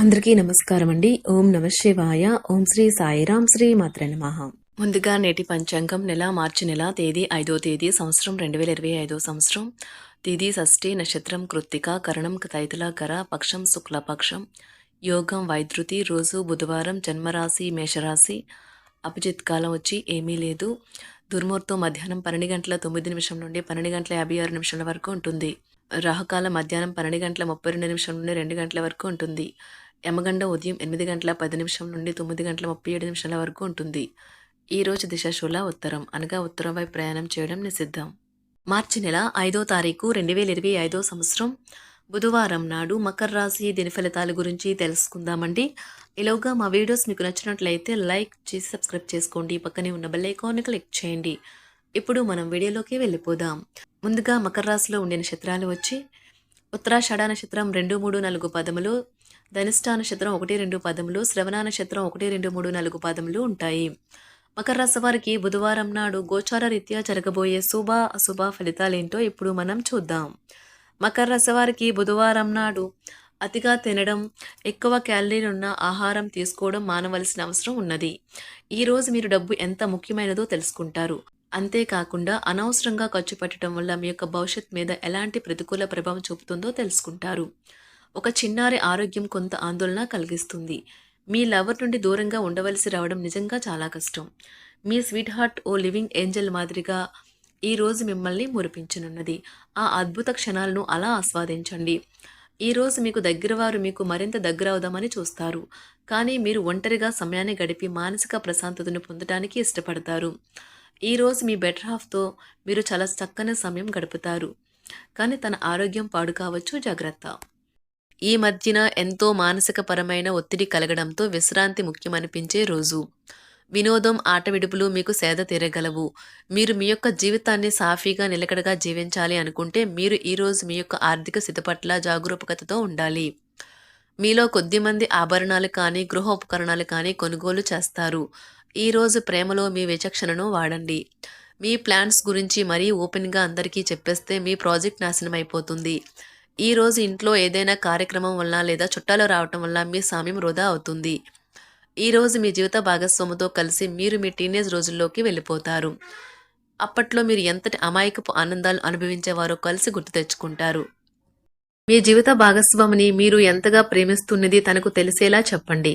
అందరికీ నమస్కారం అండి ఓం నమ శివాయ. ఓం శ్రీ సాయిరాం శ్రీ మాత్ర నమః. ముందుగా నేటి పంచాంగం నెల మార్చి నెల తేదీ ఐదో తేదీ సంవత్సరం రెండు వేల ఇరవై ఐదో సంవత్సరం. తేదీ షష్ఠి నక్షత్రం కృత్తిక కరణం తైతుల కర పక్షం శుక్లపక్షం. యోగం వైద్యుతి రోజు బుధవారం జన్మరాశి మేషరాశి. అభిజిత్ కాలం వచ్చి ఏమీ లేదు. దుర్ముహూర్తం మధ్యాహ్నం పన్నెండు గంటల తొమ్మిది నిమిషం నుండి పన్నెండు గంటల యాభై ఆరు నిమిషాల వరకు ఉంటుంది. రాహుకాలం మధ్యాహ్నం పన్నెండు గంటల ముప్పై రెండు నిమిషం నుండి రెండు గంటల వరకు ఉంటుంది. యమగండ ఉదయం ఎనిమిది గంటల పది నిమిషం నుండి తొమ్మిది గంటల ముప్పై ఏడు నిమిషాల వరకు ఉంటుంది. ఈ రోజు ఉత్తరం. అనగా ఉత్తరం వైపు ప్రయాణం చేయడం నిషిద్ధం. మార్చి నెల ఐదో తారీఖు రెండు వేల ఇరవై ఐదో సంవత్సరం. బుధవారం నాడు మకర రాశి దీని ఫలితాల గురించి తెలుసుకుందామండి. ఇలాగా మా వీడియోస్ మీకు నచ్చినట్లయితే లైక్ చేసి సబ్స్క్రైబ్ చేసుకోండి. పక్కనే ఉన్న బెల్ ఐకాన్ని క్లిక్ చేయండి. ఇప్పుడు మనం వీడియోలోకి వెళ్ళిపోదాం. ముందుగా మకర రాశిలో ఉండే నక్షత్రాలు వచ్చి ఉత్తరాషాఢ నక్షత్రం రెండు మూడు నాలుగు పదములు ధనిష్ట నక్షత్రం ఒకటి రెండు పదములు శ్రవణ నక్షత్రం ఒకటి రెండు మూడు నాలుగు పదములు ఉంటాయి. మకర రాశి వారికి బుధవారం నాడు గోచార రీత్యా జరగబోయే శుభ అశుభ ఫలితాలేంటో ఇప్పుడు మనం చూద్దాం. మకర రాశి వారికి బుధవారం నాడు అతిగా తినడం ఎక్కువ క్యాలరీలు ఉన్న ఆహారం తీసుకోవడం మానవలసిన అవసరం ఉన్నది. ఈ రోజు మీరు డబ్బు ఎంత ముఖ్యమైనదో తెలుసుకుంటారు. అంతేకాకుండా అనవసరంగా ఖర్చు పెట్టడం వల్ల మీ యొక్క భవిష్యత్ మీద ఎలాంటి ప్రతికూల ప్రభావం చూపుతుందో తెలుసుకుంటారు. ఒక చిన్నారి ఆరోగ్యం కొంత ఆందోళన కలిగిస్తుంది. మీ లవర్ నుండి దూరంగా ఉండవలసి రావడం నిజంగా చాలా కష్టం. మీ స్వీట్ హార్ట్ ఓ లివింగ్ ఏంజల్ మాదిరిగా ఈ రోజు మిమ్మల్ని మురిపించనున్నది. ఆ అద్భుత క్షణాలను అలా ఆస్వాదించండి. ఈ రోజు మీకు దగ్గరవారు మీకు మరింత దగ్గర అవుదామని చూస్తారు. కానీ మీరు ఒంటరిగా సమయాన్ని గడిపి మానసిక ప్రశాంతతను పొందడానికి ఇష్టపడతారు. ఈరోజు మీ బెటర్ హాఫ్తో మీరు చాలా చక్కని సమయం గడుపుతారు. కానీ తన ఆరోగ్యం పాడు కావచ్చు జాగ్రత్త. ఈ మధ్యన ఎంతో మానసికపరమైన ఒత్తిడి కలగడంతో విశ్రాంతి ముఖ్యమనిపించే రోజు. వినోదం ఆట విడుపులు మీకు సేద తీరగలవు. మీరు మీ యొక్క జీవితాన్ని సాఫీగా నిలకడగా జీవించాలి అనుకుంటే మీరు ఈరోజు మీ యొక్క ఆర్థిక స్థితి పట్ల జాగరూకతతో ఉండాలి. మీలో కొద్దిమంది ఆభరణాలు కానీ గృహోపకరణాలు కానీ కొనుగోలు చేస్తారు. ఈరోజు ప్రేమలో మీ విచక్షణను వాడండి. మీ ప్లాన్స్ గురించి మరీ ఓపెన్గా అందరికీ చెప్పేస్తే మీ ప్రాజెక్ట్ నాశనం అయిపోతుంది ఈ రోజు ఇంట్లో ఏదైనా కార్యక్రమం వల్ల లేదా చుట్టాలు రావటం వల్ల మీ సమయం వృధా అవుతుంది. ఈ రోజు మీ జీవిత భాగస్వామితో కలిసి మీరు మీ టీనేజ్ రోజుల్లోకి వెళ్ళిపోతారు. అప్పట్లో మీరు ఎంతటి అమాయకపు ఆనందాలు అనుభవించేవారో కలిసి గుర్తు తెచ్చుకుంటారు. మీ జీవిత భాగస్వామిని మీరు ఎంతగా ప్రేమిస్తున్నది తనకు తెలిసేలా చెప్పండి.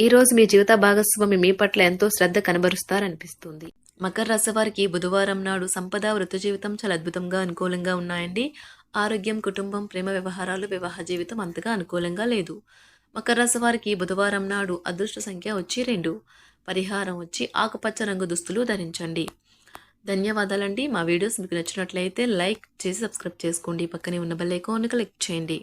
ఈ రోజు మీ జీవిత భాగస్వామి మీ పట్ల ఎంతో శ్రద్ధ కనబరుస్తారనిపిస్తుంది. మకర రాశి వారికి బుధవారం నాడు సంపద వృత్తి జీవితం చాలా అద్భుతంగా అనుకూలంగా ఉన్నాయండి. ఆరోగ్యం కుటుంబం ప్రేమ వ్యవహారాలు వివాహ జీవితం అంతగా అనుకూలంగా లేదు. మకర రాశి వారికి బుధవారం నాడు అదృష్ట సంఖ్య వచ్చి రెండు. పరిహారం వచ్చి ఆకుపచ్చ రంగు దుస్తులు ధరించండి. ధన్యవాదాలండి. మా వీడియోస్ మీకు నచ్చినట్లయితే లైక్ చేసి సబ్స్క్రైబ్ చేసుకోండి. పక్కనే ఉన్న బెల్ ఐకాన్ క్లిక్ చేయండి.